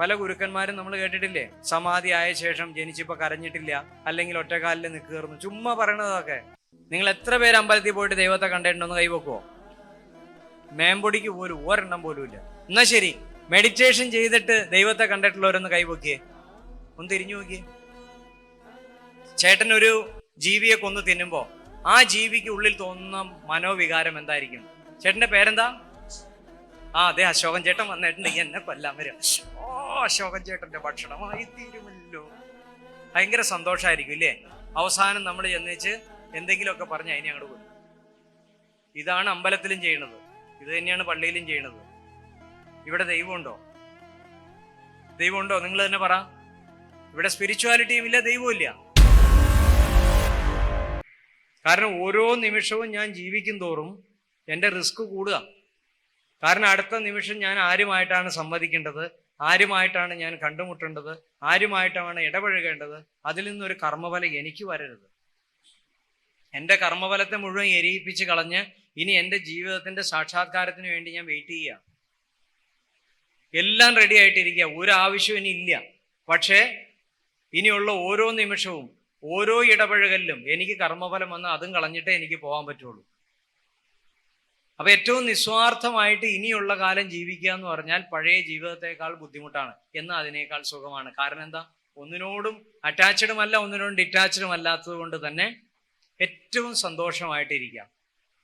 പല ഗുരുക്കന്മാരും നമ്മൾ കേട്ടിട്ടില്ലേ? സമാധി ആയ ശേഷം ജനിച്ചിപ്പോ കരഞ്ഞിട്ടില്ല അല്ലെങ്കിൽ ഒറ്റക്കാലിൽ നിൽക്കുകയായിരുന്നു ചുമ്മാ പറയണതൊക്കെ. നിങ്ങൾ എത്ര പേര് അമ്പലത്തിൽ പോയിട്ട് ദൈവത്തെ കണ്ടിട്ടുണ്ടെന്ന് കൈവെക്കുവോ മേമ്പൊടിക്ക് പോലും ഒരെണ്ണം പോലും ഇല്ല. എന്നാ ശരി മെഡിറ്റേഷൻ ചെയ്തിട്ട് ദൈവത്തെ കണ്ടിട്ടുള്ളവരൊന്ന് കൈവെക്കിയേ ഒന്ന് തിരിഞ്ഞു നോക്കിയേ ചേട്ടൻ ഒരു ജീവിയെ കൊന്നു തിന്നുമ്പോ ആ ജീവിക്ക് ഉള്ളിൽ തോന്നുന്ന മനോവികാരം എന്തായിരിക്കും? ചേട്ടന്റെ പേരെന്താ? ആ അതെ അശോകൻ ചേട്ടൻ വന്നിട്ടുണ്ട് എന്നെ കൊല്ലാൻ വരും. ഓ അശോകൻ ചേട്ടന്റെ ഭക്ഷണമായി തീരുമല്ലോ ഭയങ്കര സന്തോഷമായിരിക്കും ഇല്ലേ? അവസാനം നമ്മൾ ചെന്നേച്ച് എന്തെങ്കിലുമൊക്കെ പറഞ്ഞ് അതിനെ അങ്ങോട്ട് പോയി ഇതാണ് അമ്പലത്തിലും ചെയ്യണത് ഇത് തന്നെയാണ് പള്ളിയിലും ചെയ്യണത് ഇവിടെ ദൈവമുണ്ടോ? ദൈവമുണ്ടോ? നിങ്ങൾ തന്നെ പറ. ഇവിടെ സ്പിരിച്വാലിറ്റിയും ഇല്ല ദൈവവും ഇല്ല. കാരണം ഓരോ നിമിഷവും ഞാൻ ജീവിക്കും തോറും എന്റെ റിസ്ക് കൂടുക. കാരണം അടുത്ത നിമിഷം ഞാൻ ആരുമായിട്ടാണ് സംവദിക്കേണ്ടത്? ആരുമായിട്ടാണ് ഞാൻ കണ്ടുമുട്ടേണ്ടത്? ആരുമായിട്ടാണ് ഇടപഴകേണ്ടത്? അതിൽ നിന്നൊരു കർമ്മഫലം എനിക്ക് വരരുത്. എന്റെ കർമ്മഫലത്തെ മുഴുവൻ എരിയിപ്പിച്ച് കളഞ്ഞ് ഇനി എന്റെ ജീവിതത്തിന്റെ സാക്ഷാത്കാരത്തിന് വേണ്ടി ഞാൻ വെയിറ്റ് ചെയ്യുക. എല്ലാം റെഡി ആയിട്ടിരിക്കുക. ഒരു ആവശ്യം ഇനി ഇല്ല. പക്ഷേ ഇനിയുള്ള ഓരോ നിമിഷവും ഓരോ ഇടപഴകലിലും എനിക്ക് കർമ്മഫലം വന്ന് അതും കളഞ്ഞിട്ടേ എനിക്ക് പോകാൻ പറ്റുള്ളൂ. അപ്പൊ ഏറ്റവും നിസ്വാർത്ഥമായിട്ട് ഇനിയുള്ള കാലം ജീവിക്കുക എന്ന് പറഞ്ഞാൽ പഴയ ജീവിതത്തെക്കാൾ ബുദ്ധിമുട്ടാണ്. എന്നാൽ അതിനേക്കാൾ സുഖമാണ്. കാരണം എന്താ? ഒന്നിനോടും അറ്റാച്ചഡും അല്ല ഒന്നിനോടും ഡിറ്റാച്ചഡും അല്ലാത്തത് കൊണ്ട് തന്നെ ഏറ്റവും സന്തോഷമായിട്ടിരിക്കാം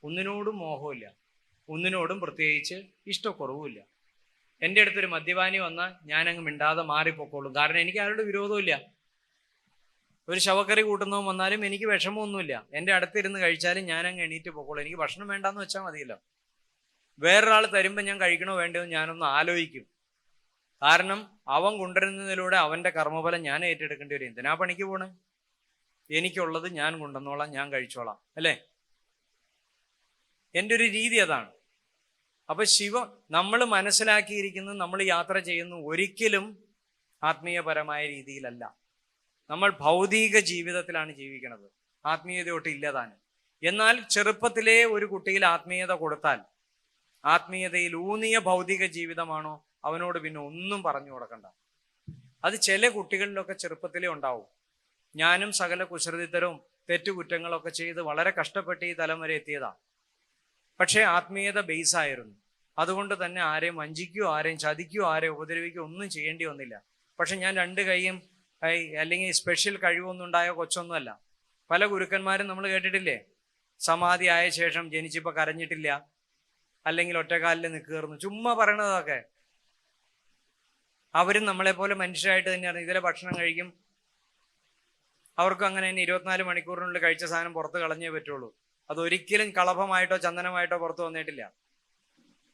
ഒന്നിനോടും മോഹമില്ല ഒന്നിനോടും പ്രത്യേകിച്ച് ഇഷ്ടക്കുറവുമില്ല. എന്റെ അടുത്തൊരു മദ്യപാനി വന്നാൽ ഞാനങ്ങ് മിണ്ടാതെ മാറിപ്പോക്കോളും. കാരണം എനിക്ക് ആരുടെ വിരോധമില്ല ഒരു ശവക്കറി കൂട്ടുന്നവൻ വന്നാലും എനിക്ക് വിഷമമൊന്നുമില്ല. എന്റെ അടുത്തിരുന്ന് കഴിച്ചാലും ഞാൻ അങ്ങ് എണീറ്റ് പോക്കോളൂ. എനിക്ക് ഭക്ഷണം വേണ്ടാന്ന് വെച്ചാൽ മതിയല്ലോ. വേറൊരാൾ തരുമ്പോൾ ഞാൻ കഴിക്കണോ വേണ്ടോ ഞാനൊന്ന് ആലോചിക്കും. കാരണം അവൻ കൊണ്ടുവരുന്നതിലൂടെ അവന്റെ കർമ്മഫലം ഞാൻ ഏറ്റെടുക്കേണ്ടി വരും. എന്തിനാ പണിക്ക് പോണേ? എനിക്കുള്ളത് ഞാൻ കൊണ്ടുവന്നോളാം ഞാൻ കഴിച്ചോളാം. അല്ലേ? എന്റെ ഒരു രീതി അതാണ്. അപ്പൊ ശിവ നമ്മൾ മനസ്സിലാക്കിയിരിക്കുന്നത് നമ്മൾ യാത്ര ചെയ്യുന്നു ഒരിക്കലും ആത്മീയപരമായ രീതിയിലല്ല. നമ്മൾ ഭൗതിക ജീവിതത്തിലാണ് ജീവിക്കുന്നത് ആത്മീയതയോട്ട് ഇല്ലതാണ് എന്നാൽ ചെറുപ്പത്തിലെ ഒരു കുട്ടിയിൽ ആത്മീയത കൊടുത്താൽ ആത്മീയതയിൽ ഊന്നിയ ഭൗതിക ജീവിതമാണോ അവനോട് പിന്നെ ഒന്നും പറഞ്ഞു കൊടുക്കണ്ട. അത് ചില കുട്ടികളിലൊക്കെ ചെറുപ്പത്തിലേ ഉണ്ടാവും. ഞാനും സകല കുശൃതിത്തരവും തെറ്റുകുറ്റങ്ങളൊക്കെ ചെയ്ത് വളരെ കഷ്ടപ്പെട്ട് ഈ തലം വരെ എത്തിയതാ. പക്ഷേ ആത്മീയത ബേസ് ആയിരുന്നു അതുകൊണ്ട് തന്നെ ആരെയും വഞ്ചിക്കുകയോ ആരെയും ചതിക്കുകയോ ആരെയും ഉപദ്രവിക്കുകയോ ഒന്നും ചെയ്യേണ്ടി വന്നില്ല. പക്ഷെ ഞാൻ രണ്ട് കൈയും അല്ലെങ്കിൽ സ്പെഷ്യൽ കഴിവൊന്നും ഉണ്ടായ കൊച്ചൊന്നുമല്ല. പല ഗുരുക്കന്മാരും നമ്മൾ കേട്ടിട്ടില്ലേ? സമാധി ആയ ശേഷം ജനിച്ചപ്പോ കരഞ്ഞിട്ടില്ല. അല്ലെങ്കിൽ ഒറ്റക്കാലിൽ നിൽക്കുകയായിരുന്നു. ചുമ്മാ പറയണതൊക്കെ. അവരും നമ്മളെ പോലെ മനുഷ്യരായിട്ട് തന്നെയാണ് ഇതിലെ ഭക്ഷണം കഴിക്കും? അവർക്കും അങ്ങനെ തന്നെ ഇരുപത്തിനാല് മണിക്കൂറിനുള്ളിൽ കഴിച്ച സാധനം പുറത്ത് കളഞ്ഞേ പറ്റുള്ളൂ. അതൊരിക്കലും കളഭമായിട്ടോ ചന്ദനമായിട്ടോ പുറത്ത് വന്നിട്ടില്ല.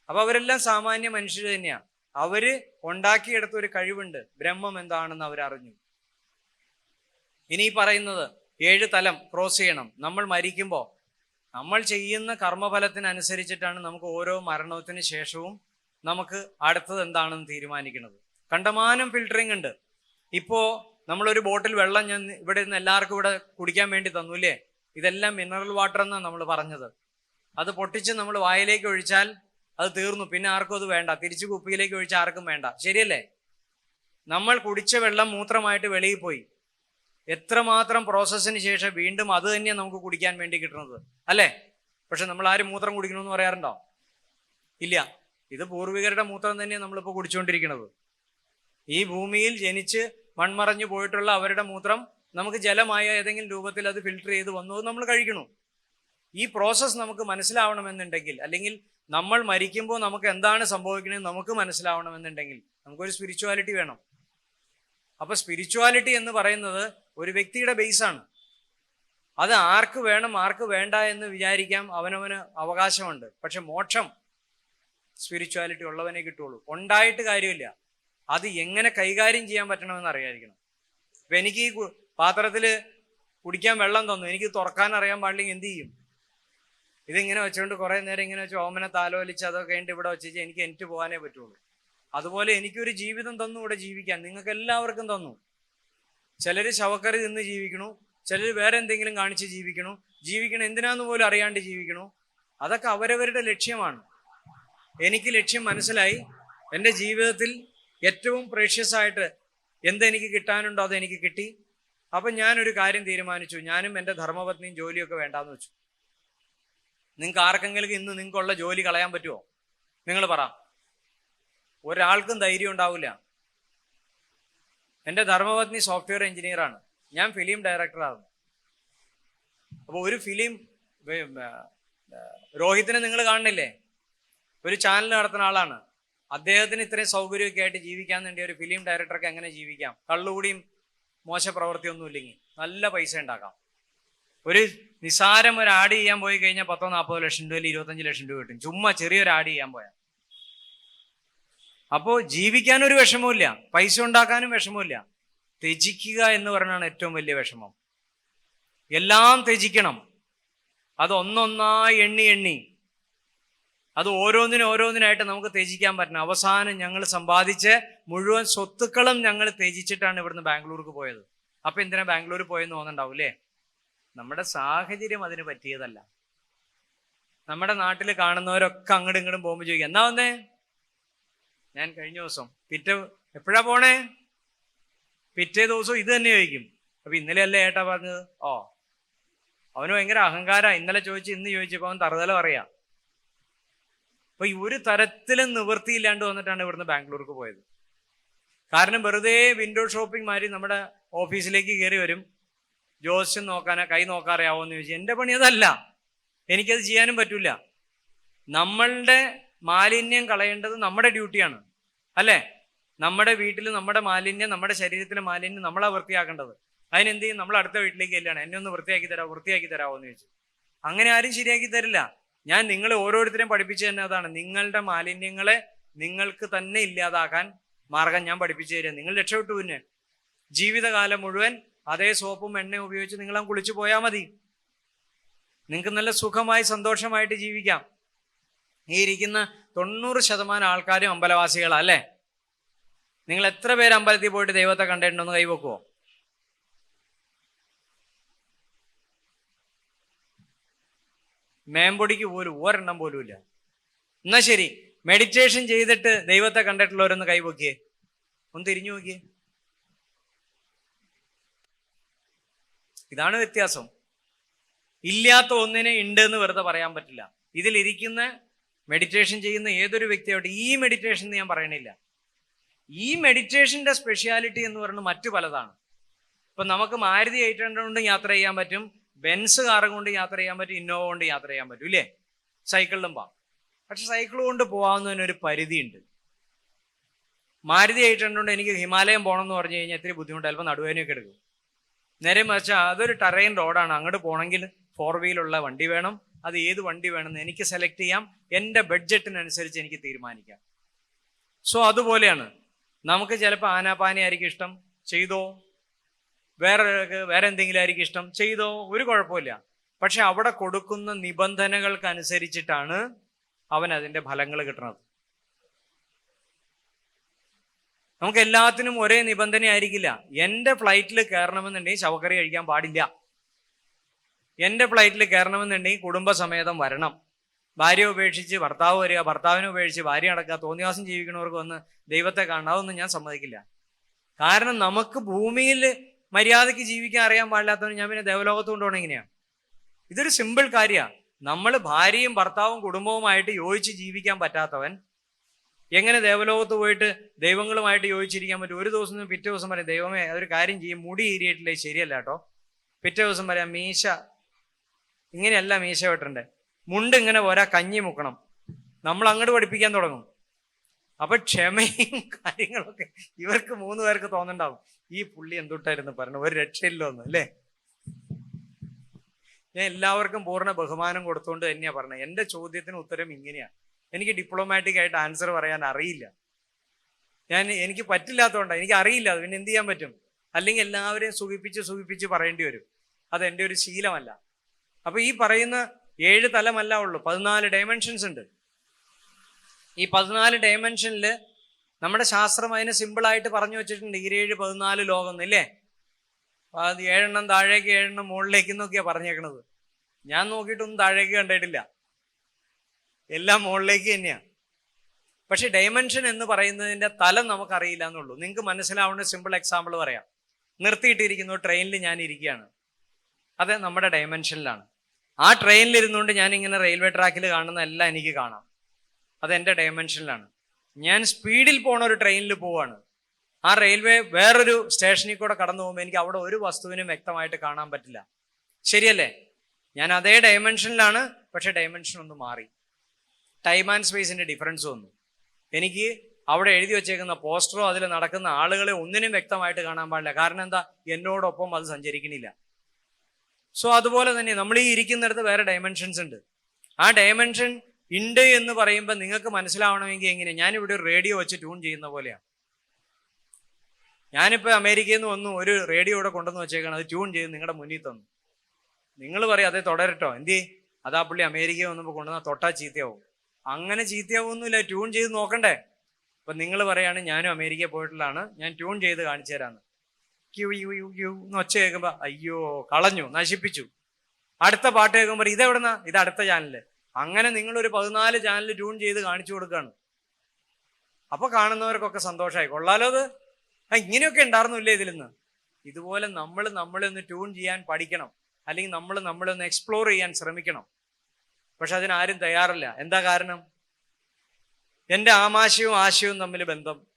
അപ്പൊ അവരെല്ലാം സാമാന്യ മനുഷ്യർ തന്നെയാണ് അവർ ഉണ്ടാക്കിയെടുത്ത ഒരു കഴിവുണ്ട്. ബ്രഹ്മം എന്താണെന്ന് അവരറിഞ്ഞു. ഇനി പറയുന്നത് ഏഴ് തലം ക്രോസ് ചെയ്യണം. നമ്മൾ മരിക്കുമ്പോൾ നമ്മൾ ചെയ്യുന്ന കർമ്മഫലത്തിനനുസരിച്ചിട്ടാണ് നമുക്ക് ഓരോ മരണത്തിന് ശേഷവും നമുക്ക് അടുത്തത് എന്താണെന്ന് തീരുമാനിക്കുന്നത്. കണ്ടമാനം ഫിൽറ്ററിംഗ് ഉണ്ട്. ഇപ്പോ നമ്മളൊരു ബോട്ടിൽ വെള്ളം ഞാൻ ഇവിടെ നിന്ന് എല്ലാവർക്കും ഇവിടെ കുടിക്കാൻ വേണ്ടി തന്നു അല്ലേ ഇതെല്ലാം മിനറൽ വാട്ടർ എന്നാണ് നമ്മൾ പറഞ്ഞത്. അത് പൊട്ടിച്ച് നമ്മൾ വായിലേക്ക് ഒഴിച്ചാൽ അത് തീർന്നു. പിന്നെ ആർക്കും അത് വേണ്ട. തിരിച്ചു കുപ്പിയിലേക്ക് ഒഴിച്ചാൽ ആർക്കും വേണ്ട. ശരിയല്ലേ? നമ്മൾ കുടിച്ച വെള്ളം മൂത്രമായിട്ട് വെളിയിൽ പോയി. എത്രമാത്രം പ്രോസസ്സിന് ശേഷം വീണ്ടും അത് തന്നെയാണ് നമുക്ക് കുടിക്കാൻ വേണ്ടി കിട്ടുന്നത്? അല്ലേ? പക്ഷെ നമ്മൾ ആരും മൂത്രം കുടിക്കണമെന്ന് പറയാറുണ്ടോ? ഇല്ല. ഇത് പൂർവികരുടെ മൂത്രം തന്നെയാണ് നമ്മളിപ്പോൾ കുടിച്ചുകൊണ്ടിരിക്കുന്നത്. ഈ ഭൂമിയിൽ ജനിച്ച് മൺമറഞ്ഞു പോയിട്ടുള്ള അവരുടെ മൂത്രം നമുക്ക് ജലമായ ഏതെങ്കിലും രൂപത്തിൽ അത് ഫിൽട്ടർ ചെയ്ത് വന്നു നമ്മൾ കഴിക്കണു ഈ പ്രോസസ്സ് നമുക്ക് മനസ്സിലാവണമെന്നുണ്ടെങ്കിൽ അല്ലെങ്കിൽ നമ്മൾ മരിക്കുമ്പോൾ നമുക്ക് എന്താണ് സംഭവിക്കുന്നത് നമുക്ക് മനസ്സിലാവണമെന്നുണ്ടെങ്കിൽ നമുക്കൊരു സ്പിരിച്വാലിറ്റി വേണം. അപ്പൊ സ്പിരിച്വാലിറ്റി എന്ന് പറയുന്നത് ഒരു വ്യക്തിയുടെ ബേസാണ്. അത് ആർക്ക് വേണം ആർക്ക് വേണ്ട എന്ന് വിചാരിക്കാം അവനവന് അവകാശമുണ്ട്. പക്ഷെ മോക്ഷം സ്പിരിച്വാലിറ്റി ഉള്ളവനെ കിട്ടുള്ളൂ. ഉണ്ടായിട്ട് കാര്യമില്ല. അത് എങ്ങനെ കൈകാര്യം ചെയ്യാൻ പറ്റണമെന്ന് അറിയാതിരിക്കണം. ഇപ്പൊ എനിക്ക് ഈ പാത്രത്തിൽ കുടിക്കാൻ വെള്ളം തന്നു. എനിക്ക് തുറക്കാൻ അറിയാൻ പാടില്ലെങ്കിൽ എന്ത് ചെയ്യും? ഇതിങ്ങനെ വെച്ചുകൊണ്ട് കുറെ നേരം ഇങ്ങനെ വെച്ച് ഓമനെ താലോലിച്ച് അതൊക്കെ കഴിഞ്ഞിട്ട് ഇവിടെ വെച്ച് എനിക്ക് എനിക്ക് പോകാനേ പറ്റുള്ളൂ. അതുപോലെ എനിക്കൊരു ജീവിതം തന്നു ഇവിടെ ജീവിക്കാൻ. നിങ്ങൾക്ക് എല്ലാവർക്കും തന്നു. ചിലര് ശവക്കറി നിന്ന് ജീവിക്കണു ചിലർ വേറെ എന്തെങ്കിലും കാണിച്ച് ജീവിക്കണു ജീവിക്കണം എന്തിനാന്ന് പോലും അറിയാണ്ട് ജീവിക്കണു. അതൊക്കെ അവരവരുടെ ലക്ഷ്യമാണ്. എനിക്ക് ലക്ഷ്യം മനസ്സിലായി. എന്റെ ജീവിതത്തിൽ ഏറ്റവും പ്രഷ്യസ് ആയിട്ട് എന്തെനിക്ക് കിട്ടാനുണ്ടോ അതെനിക്ക് കിട്ടി. അപ്പം ഞാനൊരു കാര്യം തീരുമാനിച്ചു. ഞാനും എന്റെ ധർമ്മപത്നിയും ജോലിയൊക്കെ വേണ്ടാന്ന് വെച്ചു. നിങ്ങൾക്ക് ആർക്കെങ്കിലും ഇന്ന് നിങ്ങൾക്കുള്ള ജോലി കളയാൻ പറ്റുമോ നിങ്ങൾ പറ. ഒരാൾക്കും ധൈര്യം ഉണ്ടാവില്ല. എന്റെ ധർമ്മപത്നി സോഫ്റ്റ്വെയർ എഞ്ചിനീയറാണ് ഞാൻ ഫിലിം ഡയറക്ടറാണ് അപ്പോൾ ഒരു ഫിലിം രോഹിത്തിനെ നിങ്ങൾ കാണുന്നില്ലേ? ഒരു ചാനൽ നടത്തുന്ന ആളാണ്. അദ്ദേഹത്തിന് ഇത്രയും സൗകര്യമൊക്കെ ആയിട്ട് ജീവിക്കാൻ വേണ്ടി ഒരു ഫിലിം ഡയറക്ടർക്ക് എങ്ങനെ ജീവിക്കാം? കള്ളുകൂടിയും മോശ പ്രവൃത്തിയൊന്നും ഇല്ലെങ്കിൽ നല്ല പൈസ ഉണ്ടാക്കാം. ഒരു നിസാരം ഒരു ആഡ് ചെയ്യാൻ പോയി കഴിഞ്ഞാൽ പത്തോ നാൽപ്പതോ ലക്ഷം രൂപയിൽ ഇരുപത്തഞ്ച് ലക്ഷം രൂപ കിട്ടും. ചുമ്മാ ചെറിയൊരു ആഡ് ചെയ്യാൻ പോയാൽ. അപ്പോൾ ജീവിക്കാനൊരു വിഷമമില്ല പൈസ ഉണ്ടാക്കാനും വിഷമമില്ല ത്യജിക്കുക എന്ന് പറഞ്ഞാണ് ഏറ്റവും വലിയ വിഷമം. എല്ലാം ത്യജിക്കണം. അത് ഒന്നൊന്നായി എണ്ണി എണ്ണി. അത് ഓരോന്നിനും ഓരോന്നിനായിട്ട് നമുക്ക് ത്യജിക്കാൻ പറ്റണം. അവസാനം ഞങ്ങൾ സമ്പാദിച്ച് മുഴുവൻ സ്വത്തുക്കളും ഞങ്ങൾ ത്യജിച്ചിട്ടാണ് ഇവിടുന്ന് ബാംഗ്ലൂർക്ക് പോയത്. അപ്പൊ എന്തിനാ ബാംഗ്ലൂർ പോയെന്ന് തോന്നുന്നുണ്ടാവും അല്ലേ? നമ്മുടെ സാഹചര്യം അതിന് പറ്റിയതല്ല. നമ്മുടെ നാട്ടിൽ കാണുന്നവരൊക്കെ അങ്ങോട്ടും ഇങ്ങോട്ടും പോകുമ്പോൾ ചോദിക്കുക എന്നാ വന്നേ? ഞാൻ കഴിഞ്ഞ ദിവസം പിറ്റേ എപ്പോഴാ പോണേ? പിറ്റേ ദിവസം ഇത് തന്നെ ചോദിക്കും. അപ്പൊ ഇന്നലെ അല്ലേ ഏട്ടാ പറഞ്ഞത്? ഓ. അവന് ഭയങ്കര അഹങ്കാര. ഇന്നലെ ചോദിച്ച് ഇന്ന് ചോദിച്ചപ്പോൾ അവൻ തറുതല പറയാ. അപ്പൊ ഈ ഒരു തരത്തിലും നിവൃത്തിയില്ലാണ്ട് വന്നിട്ടാണ് ഇവിടുന്ന് ബാംഗ്ലൂർക്ക് പോയത്. കാരണം വെറുതെ വിൻഡോ ഷോപ്പിംഗ് മാതിരി നമ്മുടെ ഓഫീസിലേക്ക് കയറി വരും. ജോസ്യം നോക്കാനാ കൈ നോക്കാറിയാവോ എന്ന് ചോദിച്ചു. എന്റെ പണി അതല്ല. എനിക്കത് ചെയ്യാനും പറ്റൂല. നമ്മളുടെ മാലിന്യം കളയേണ്ടത് നമ്മുടെ ഡ്യൂട്ടിയാണ് അല്ലേ? നമ്മുടെ വീട്ടിൽ നമ്മുടെ മാലിന്യം നമ്മുടെ ശരീരത്തിലെ മാലിന്യം നമ്മളാ വൃത്തിയാക്കേണ്ടത്. അതിനെന്ത് ചെയ്യും? നമ്മൾ അടുത്ത വീട്ടിലേക്ക് ചെല്ലാണ് എന്നെ ഒന്ന് വൃത്തിയാക്കി തരാമോ വൃത്തിയാക്കി തരാമോ എന്ന് ചോദിച്ചു. അങ്ങനെ ആരും ശരിയാക്കി തരില്ല. ഞാൻ നിങ്ങളെ ഓരോരുത്തരെയും പഠിപ്പിച്ചു തന്നെ അതാണ്. നിങ്ങളുടെ മാലിന്യങ്ങളെ നിങ്ങൾക്ക് തന്നെ ഇല്ലാതാക്കാൻ മാർഗം ഞാൻ പഠിപ്പിച്ചു തരാം. നിങ്ങൾ രക്ഷപ്പെട്ടു പിന്നെ ജീവിതകാലം മുഴുവൻ അതേ സോപ്പും എണ്ണയും ഉപയോഗിച്ച് നിങ്ങൾ കുളിച്ചു പോയാൽ മതി. നിങ്ങൾക്ക് നല്ല സുഖമായി സന്തോഷമായിട്ട് ജീവിക്കാം. ഈ ഇരിക്കുന്ന തൊണ്ണൂറ് ശതമാനം ആൾക്കാരും അമ്പലവാസികളാ അല്ലേ? നിങ്ങൾ എത്ര പേര് അമ്പലത്തിൽ പോയിട്ട് ദൈവത്തെ കണ്ടിട്ടുണ്ടെന്ന് കൈവെക്കുവോ? മേമ്പൊടിക്ക് പോലും ഒരെണ്ണം പോലും ഇല്ല. എന്നാ ശരി മെഡിറ്റേഷൻ ചെയ്തിട്ട് ദൈവത്തെ കണ്ടിട്ടുള്ളവരൊന്ന് കൈവക്കിയേ ഒന്ന് തിരിഞ്ഞു നോക്കിയേ. ഇതാണ് വ്യത്യാസം. ഇല്ലാത്ത ഒന്നിനെ ഉണ്ട് എന്ന് വെറുതെ പറയാൻ പറ്റില്ല. ഇതിലിരിക്കുന്ന മെഡിറ്റേഷൻ ചെയ്യുന്ന ഏതൊരു വ്യക്തിയോട്ട് ഈ മെഡിറ്റേഷൻ എന്ന് ഞാൻ പറയണില്ല. ഈ മെഡിറ്റേഷന്റെ സ്പെഷ്യാലിറ്റി എന്ന് പറയുന്നത് മറ്റു പലതാണ്. ഇപ്പൊ നമുക്ക് മാരുതി എയ്റ്റ് ഹൺഡ്രഡ് കൊണ്ട് യാത്ര ചെയ്യാൻ പറ്റും ബെൻസ് കാറും കൊണ്ട് യാത്ര ചെയ്യാൻ പറ്റും ഇന്നോവ കൊണ്ട് യാത്ര ചെയ്യാൻ പറ്റും ഇല്ലേ? സൈക്കിളിലും പോവാം. പക്ഷെ സൈക്കിൾ കൊണ്ട് പോകാവുന്നതിനൊരു പരിധിയുണ്ട്. മാരുതി എയ്റ്റ് ഹൺഡ്രഡ് കൊണ്ട് എനിക്ക് ഹിമാലയം പോകണം എന്ന് പറഞ്ഞു കഴിഞ്ഞാൽ ഇത്തിരി ബുദ്ധിമുട്ട് ചിലപ്പോൾ നടുവേനൊക്കെ എടുക്കും. നേരെ മറിച്ച് അതൊരു ടറൈൻ റോഡാണ് അങ്ങോട്ട് പോകണമെങ്കിൽ ഫോർ വീലുള്ള വണ്ടി വേണം. അത് ഏത് വണ്ടി വേണമെന്ന് എനിക്ക് സെലക്ട് ചെയ്യാം. എന്റെ ബഡ്ജറ്റിനനുസരിച്ച് എനിക്ക് തീരുമാനിക്കാം. സോ അതുപോലെയാണ്. നമുക്ക് ചിലപ്പോൾ ആനാപാനി ആയിരിക്കും ഇഷ്ടം. ചെയ്തോ? വേറെ വേറെ എന്തെങ്കിലും ആയിരിക്കും ഇഷ്ടം. ചെയ്തോ? ഒരു കുഴപ്പമില്ല. പക്ഷെ അവിടെ കൊടുക്കുന്ന നിബന്ധനകൾക്ക് അനുസരിച്ചിട്ടാണ് അവൻ അതിന്റെ ഫലങ്ങൾ കിട്ടുന്നത്. നമുക്ക് എല്ലാത്തിനും ഒരേ നിബന്ധന ആയിരിക്കില്ല എന്റെ ഫ്ലൈറ്റിൽ കയറണമെന്നുണ്ടെങ്കിൽ ശവക്കറി കഴിക്കാൻ പാടില്ല. എന്റെ ഫ്ലൈറ്റിൽ കയറണമെന്നുണ്ടെങ്കിൽ കുടുംബസമേതം വരണം. ഭാര്യ ഉപേക്ഷിച്ച് ഭർത്താവ് വരിക ഭർത്താവിനെ ഉപേക്ഷിച്ച് ഭാര്യ അടക്കുക തോന്നിവാസം ജീവിക്കുന്നവർക്ക് വന്ന് ദൈവത്തെ കാണണം. അതൊന്നും ഞാൻ സമ്മതിക്കില്ല. കാരണം നമുക്ക് ഭൂമിയിൽ മര്യാദയ്ക്ക് ജീവിക്കാൻ അറിയാൻ പാടില്ലാത്തവന് ഞാൻ പിന്നെ ദേവലോകത്ത് കൊണ്ടുപോകണം എങ്ങനെയാണ് ഇതൊരു സിമ്പിൾ കാര്യമാണ് നമ്മൾ ഭാര്യയും ഭർത്താവും കുടുംബവുമായിട്ട് യോജിച്ച് ജീവിക്കാൻ പറ്റാത്തവൻ എങ്ങനെ ദേവലോകത്ത് പോയിട്ട് ദൈവങ്ങളുമായിട്ട് യോജിച്ചിരിക്കാൻ പറ്റും? ഒരു ദിവസം പിറ്റേ ദിവസം വരെ ദൈവമേ അതൊരു കാര്യം ചെയ്യും. മുടി ഏരിയട്ടില്ലേ ശരിയല്ല കേട്ടോ. പിറ്റേ ദിവസം പറയാം മീശ ഇങ്ങനെയല്ല മീശ വെട്ടണ്ടേ? മുണ്ട് ഇങ്ങനെ പോരാ കഞ്ഞി മുക്കണം. നമ്മൾ അങ്ങോട്ട് പഠിപ്പിക്കാൻ തുടങ്ങും. അപ്പൊ ക്ഷമയും കാര്യങ്ങളൊക്കെ ഇവർക്ക് മൂന്ന് പേർക്ക് തോന്നണ്ടാവും ഈ പുള്ളി എന്തുട്ടായിരുന്നു പറഞ്ഞു ഒരു രക്ഷയില്ലോ ഒന്നും അല്ലേ? ഞാൻ എല്ലാവർക്കും പൂർണ ബഹുമാനം കൊടുത്തുകൊണ്ട് തന്നെയാ പറഞ്ഞത്. എന്റെ ചോദ്യത്തിന് ഉത്തരം ഇങ്ങനെയാണ് എനിക്ക് ഡിപ്ലോമാറ്റിക് ആയിട്ട് ആൻസർ പറയാൻ അറിയില്ല. ഞാൻ എനിക്ക് പറ്റില്ലാത്തതുകൊണ്ടാണ് എനിക്ക് അറിയില്ല. അത് പിന്നെ എന്ത് ചെയ്യാൻ പറ്റും? അല്ലെങ്കിൽ എല്ലാവരെയും സുഖിപ്പിച്ച് സുഖിപ്പിച്ച് പറയേണ്ടി വരും. അത് എന്റെ ഒരു ശീലമല്ല. അപ്പൊ ഈ പറയുന്ന ഏഴ് തലമല്ല ഉള്ളൂ. പതിനാല് ഡയമെൻഷൻസ് ഉണ്ട്. ഈ പതിനാല് ഡയമെൻഷനിൽ നമ്മുടെ ശാസ്ത്രം അതിനെ സിമ്പിളായിട്ട് പറഞ്ഞു വെച്ചിട്ടുണ്ട്. ഈരേഴ് പതിനാല് ലോകം ഇല്ലേ? അത് ഏഴെണ്ണം താഴേക്ക് ഏഴെണ്ണം മുകളിലേക്ക് എന്നൊക്കെയാ പറഞ്ഞേക്കണത്. ഞാൻ നോക്കിയിട്ടൊന്നും താഴേക്ക് കണ്ടിട്ടില്ല. എല്ലാം മുകളിലേക്ക് തന്നെയാണ് പക്ഷെ ഡയമെൻഷൻ എന്ന് പറയുന്നതിന്റെ തലം നമുക്കറിയില്ല എന്നുള്ളൂ. നിങ്ങൾക്ക് മനസ്സിലാവുന്ന സിമ്പിൾ എക്സാമ്പിൾ പറയാം. നിർത്തിയിട്ടിരിക്കുന്നു ട്രെയിനിൽ ഞാൻ ഇരിക്കുകയാണ് അത് നമ്മുടെ ഡയമെൻഷനിലാണ് ആ ട്രെയിനിൽ ഇരുന്നുകൊണ്ട് ഞാൻ ഇങ്ങനെ റെയിൽവേ ട്രാക്കിൽ കാണുന്ന എല്ലാം എനിക്ക് കാണാം. അത് എന്റെ ഡയമെൻഷനിലാണ് ഞാൻ സ്പീഡിൽ പോണ ഒരു ട്രെയിനിൽ പോവാണ്. ആ റെയിൽവേ വേറൊരു സ്റ്റേഷനിൽ കൂടെ കടന്നു പോകുമ്പോൾ എനിക്ക് അവിടെ ഒരു വസ്തുവിനും വ്യക്തമായിട്ട് കാണാൻ പറ്റില്ല. ശരിയല്ലേ? ഞാൻ അതേ ഡയമെൻഷനിലാണ് പക്ഷെ ഡയമെൻഷൻ ഒന്ന് മാറി. ടൈം ആൻഡ് സ്പേസിന്റെ ഡിഫറൻസ് വന്നു. എനിക്ക് അവിടെ എഴുതി വെച്ചേക്കുന്ന പോസ്റ്ററോ അതിൽ നടക്കുന്ന ആളുകളെ ഒന്നിനും വ്യക്തമായിട്ട് കാണാൻ പാടില്ല. കാരണം എന്താ? എന്നോടൊപ്പം അത് സഞ്ചരിക്കണില്ല. സോ അതുപോലെ തന്നെ നമ്മൾ ഈ ഇരിക്കുന്നിടത്ത് വേറെ ഡയമെൻഷൻസ് ഉണ്ട്. ആ ഡയമെൻഷൻ ഉണ്ട് എന്ന് പറയുമ്പോൾ നിങ്ങൾക്ക് മനസ്സിലാവണമെങ്കിൽ എങ്ങനെ? ഞാനിവിടെ ഒരു റേഡിയോ വെച്ച് ട്യൂൺ ചെയ്യുന്ന പോലെയാണ് ഞാനിപ്പോൾ അമേരിക്കയിൽ നിന്ന് വന്നു ഒരു റേഡിയോ ഇവിടെ കൊണ്ടുവന്ന് വെച്ചേക്കാണ്. അത് ട്യൂൺ ചെയ്ത് നിങ്ങളുടെ മുന്നിൽ തന്നു. നിങ്ങൾ പറയും അതേ തുടരട്ടോ. എന്തി അതാ പുള്ളി അമേരിക്കയിൽ വന്നപ്പോൾ കൊണ്ടുവന്ന തൊട്ടാ ചീത്തയാവും. അങ്ങനെ ചീത്തയാവൊന്നുമില്ല. ട്യൂൺ ചെയ്ത് നോക്കണ്ടേ. അപ്പൊ നിങ്ങൾ പറയാണ് ഞാനും അമേരിക്കയിൽ പോയിട്ടുള്ളതാണ്. ഞാൻ ട്യൂൺ ചെയ്ത് കാണിച്ചു തരാന്ന്. ഒച്ച കേൾക്കുമ്പോ അയ്യോ കളഞ്ഞു നശിപ്പിച്ചു. അടുത്ത പാട്ട് കേൾക്കുമ്പോൾ ഇതെവിടുന്നാ ഇത് അടുത്ത ചാനൽ അങ്ങനെ നിങ്ങൾ ഒരു പതിനാല് ചാനൽ ട്യൂൺ ചെയ്ത് കാണിച്ചു കൊടുക്കാണ്. അപ്പൊ കാണുന്നവർക്കൊക്കെ സന്തോഷമായി കൊള്ളാലോ അത്. ആ ഇങ്ങനെയൊക്കെ ഉണ്ടായിരുന്നില്ലേ ഇതിൽ നിന്ന് ഇതുപോലെ നമ്മൾ നമ്മളെ ഒന്ന് ട്യൂൺ ചെയ്യാൻ പഠിക്കണം. അല്ലെങ്കിൽ നമ്മൾ നമ്മളെ ഒന്ന് എക്സ്പ്ലോർ ചെയ്യാൻ ശ്രമിക്കണം. പക്ഷെ അതിനാരും തയ്യാറല്ല. എന്താ കാരണം? എന്റെ ആമാശയവും ആശയവും തമ്മിൽ ബന്ധം.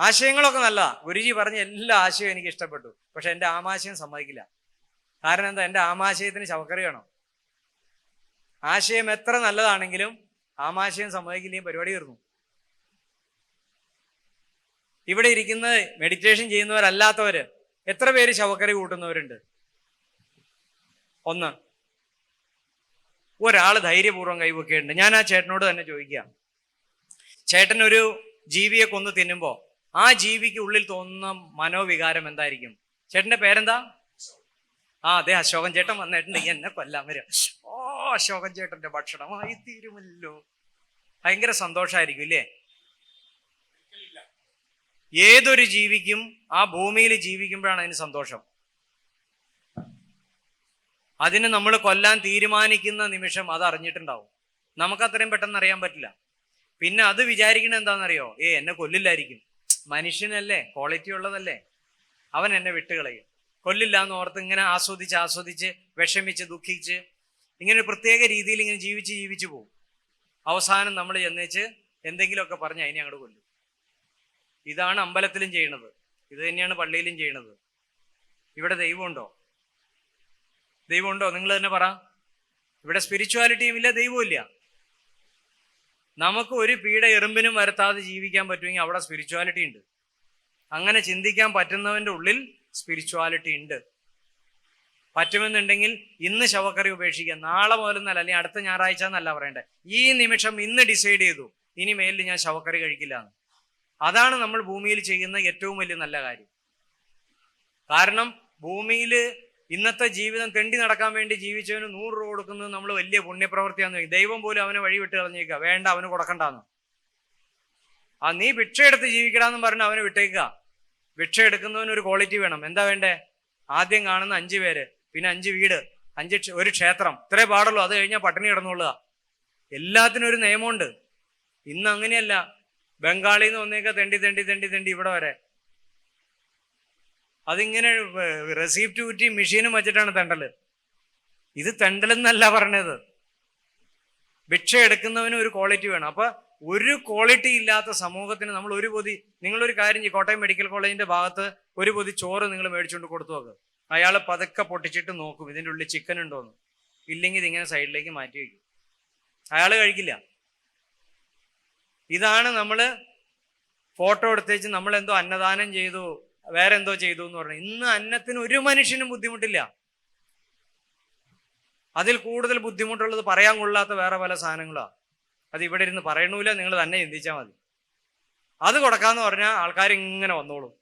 ആശയങ്ങളൊക്കെ നല്ല ഗുരുജി പറഞ്ഞ എല്ലാ ആശയവും എനിക്ക് ഇഷ്ടപ്പെട്ടു. പക്ഷെ എന്റെ ആമാശയം സമ്മതിക്കില്ല. കാരണം എന്താ? എന്റെ ആമാശയത്തിന് ശവക്കറി വേണം. ആശയം എത്ര നല്ലതാണെങ്കിലും ആമാശയം സമ്മതിക്കില്ലേ പരിപാടി തീർന്നു. ഇവിടെ ഇരിക്കുന്ന മെഡിറ്റേഷൻ ചെയ്യുന്നവരല്ലാത്തവര് എത്ര പേര് ശവക്കറി കൂട്ടുന്നവരുണ്ട്? ഒന്ന്. ഒരാൾ ധൈര്യപൂർവം കൈവൊക്കെയുണ്ട് ഞാൻ ആ ചേട്ടനോട് തന്നെ ചോദിക്കാം. ചേട്ടൻ ഒരു ജീവിയെ കൊന്ന് തിന്നുമ്പോൾ ആ ജീവിക്ക് ഉള്ളിൽ തോന്നുന്ന മനോവികാരം എന്തായിരിക്കും? ചേട്ടന്റെ പേരെന്താ? ആ അതെ അശോകൻ ചേട്ടൻ വന്നിട്ടുണ്ട്. എന്നെ കൊല്ലാൻ വരും. ഓ അശോകൻ ചേട്ടന്റെ ഭക്ഷണമായി തീരുമല്ലോ. ഭയങ്കര സന്തോഷമായിരിക്കും ഇല്ലേ? ഏതൊരു ജീവിക്കും ആ ഭൂമിയിൽ ജീവിക്കുമ്പോഴാണ് അതിന് സന്തോഷം. അതിന് നമ്മൾ കൊല്ലാൻ തീരുമാനിക്കുന്ന നിമിഷം അത് അറിഞ്ഞിട്ടുണ്ടാവും. നമുക്ക് അത്രയും പെട്ടെന്ന് അറിയാൻ പറ്റില്ല. പിന്നെ അത് വിചാരിക്കണത് എന്താണെന്നറിയോ? ഏ എന്നെ കൊല്ലില്ലായിരിക്കും. മനുഷ്യനല്ലേ? ക്വാളിറ്റി ഉള്ളതല്ലേ? അവൻ എന്നെ വിട്ടുകളയും. കൊല്ലില്ല എന്ന് ഓർത്ത് ഇങ്ങനെ ആസ്വദിച്ച് ആസ്വദിച്ച് വിഷമിച്ച് ദുഃഖിച്ച് ഇങ്ങനെ ഒരു പ്രത്യേക രീതിയിൽ ഇങ്ങനെ ജീവിച്ച് ജീവിച്ചു പോകും. അവസാനം നമ്മൾ ചെന്നേച്ച് എന്തെങ്കിലുമൊക്കെ പറഞ്ഞ് അതിനെ അങ്ങോട്ട് കൊല്ലും. ഇതാണ് അമ്പലത്തിലും ചെയ്യണത്. ഇത് തന്നെയാണ് പള്ളിയിലും ചെയ്യണത്. ഇവിടെ ദൈവമുണ്ടോ? ദൈവമുണ്ടോ? നിങ്ങൾ തന്നെ പറ. ഇവിടെ സ്പിരിച്വാലിറ്റിയും ഇല്ല ദൈവവും ഇല്ല. നമുക്ക് ഒരു പീഡ എറുമ്പിനും വരുത്താതെ ജീവിക്കാൻ പറ്റുമെങ്കിൽ അവിടെ സ്പിരിച്വാലിറ്റി ഉണ്ട്. അങ്ങനെ ചിന്തിക്കാൻ പറ്റുന്നവന്റെ ഉള്ളിൽ സ്പിരിച്വാലിറ്റി ഉണ്ട്. പറ്റുമെന്നുണ്ടെങ്കിൽ ഇന്ന് ശവക്കറി ഉപേക്ഷിക്കുക നാളെ മുതലെന്നല്ല അല്ലെങ്കിൽ അടുത്ത ഞായറാഴ്ച എന്നല്ല പറയണ്ടേ. ഈ നിമിഷം ഇന്ന് ഡിസൈഡ് ചെയ്തു ഇനി മേലിൽ ഞാൻ ശവക്കറി കഴിക്കില്ല എന്ന്. അതാണ് നമ്മൾ ഭൂമിയിൽ ചെയ്യുന്ന ഏറ്റവും വലിയ നല്ല കാര്യം. കാരണം ഭൂമിയിൽ ഇന്നത്തെ ജീവിതം തെണ്ടി നടക്കാൻ വേണ്ടി ജീവിച്ചവന് നൂറ് രൂപ കൊടുക്കുന്നത് നമ്മൾ വലിയ പുണ്യപ്രവൃത്തിയാന്ന് ദൈവം പോലും അവനെ വഴി വിട്ട് കളഞ്ഞേക്കുക. വേണ്ട അവന് കൊടുക്കണ്ടെന്ന്. ആ നീ ഭിക്ഷ എടുത്ത് ജീവിക്കടാന്ന് പറഞ്ഞ് അവനെ വിട്ടേക്കുക. ഭിക്ഷ എടുക്കുന്നവന് ഒരു ക്വാളിറ്റി വേണം. എന്താ വേണ്ടേ? ആദ്യം കാണുന്ന അഞ്ച് പേര് പിന്നെ അഞ്ച് വീട് അഞ്ച് ഒരു ക്ഷേത്രം. ഇത്രേ പാടുള്ളൂ. അത് കഴിഞ്ഞാൽ പട്ടിണി കിടന്നുകൊള്ളുക എല്ലാത്തിനും ഒരു നിയമമുണ്ട്. ഇന്ന് അങ്ങനെയല്ല. ബംഗാളിൽ നിന്ന് ഒന്നേക്ക തെണ്ടി തെണ്ടി തെണ്ടി തെണ്ടി ഇവിടെ വരെ. അതിങ്ങനെ റെസീപ്റ്റ് കുറ്റി മെഷീനും വെച്ചിട്ടാണ് തെണ്ടൽ ഇത് തെണ്ടലെന്നല്ല പറഞ്ഞത് ഭിക്ഷ എടുക്കുന്നവന് ഒരു ക്വാളിറ്റി വേണം. അപ്പൊ ഒരു ക്വാളിറ്റി ഇല്ലാത്ത സമൂഹത്തിന് നമ്മൾ ഒരു പൊതി നിങ്ങളൊരു കാര്യം ചെയ്യും. കോട്ടയം മെഡിക്കൽ കോളേജിന്റെ ഭാഗത്ത് ഒരു പൊതി ചോറ് നിങ്ങൾ മേടിച്ചുകൊണ്ട് കൊടുത്തു നോക്ക്. അയാൾ പതുക്കെ പൊട്ടിച്ചിട്ട് നോക്കും. ഇതിന്റെ ഉള്ളിൽ ചിക്കൻ ഉണ്ടോന്ന്. ഇല്ലെങ്കിൽ ഇതിങ്ങനെ സൈഡിലേക്ക് മാറ്റി വയ്ക്കും. അയാൾ കഴിക്കില്ല. ഇതാണ് നമ്മൾ ഫോട്ടോ എടുത്തേച്ച് നമ്മൾ എന്തോ അന്നദാനം ചെയ്തു. വേറെ എന്തോ ചെയ്തു എന്ന് പറഞ്ഞു. ഇന്ന് അന്നത്തിന് ഒരു മനുഷ്യനും ബുദ്ധിമുട്ടില്ല. അതിൽ കൂടുതൽ ബുദ്ധിമുട്ടുള്ളത് പറയാൻ കൊള്ളാത്ത വേറെ പല സാധനങ്ങളാണ് അത് ഇവിടെ ഇരുന്ന് പറയണൂല നിങ്ങൾ തന്നെ ചിന്തിച്ചാൽ മതി. അത് കൊടുക്കാന്ന് പറഞ്ഞാൽ ആൾക്കാർ ഇങ്ങനെ വന്നോളും.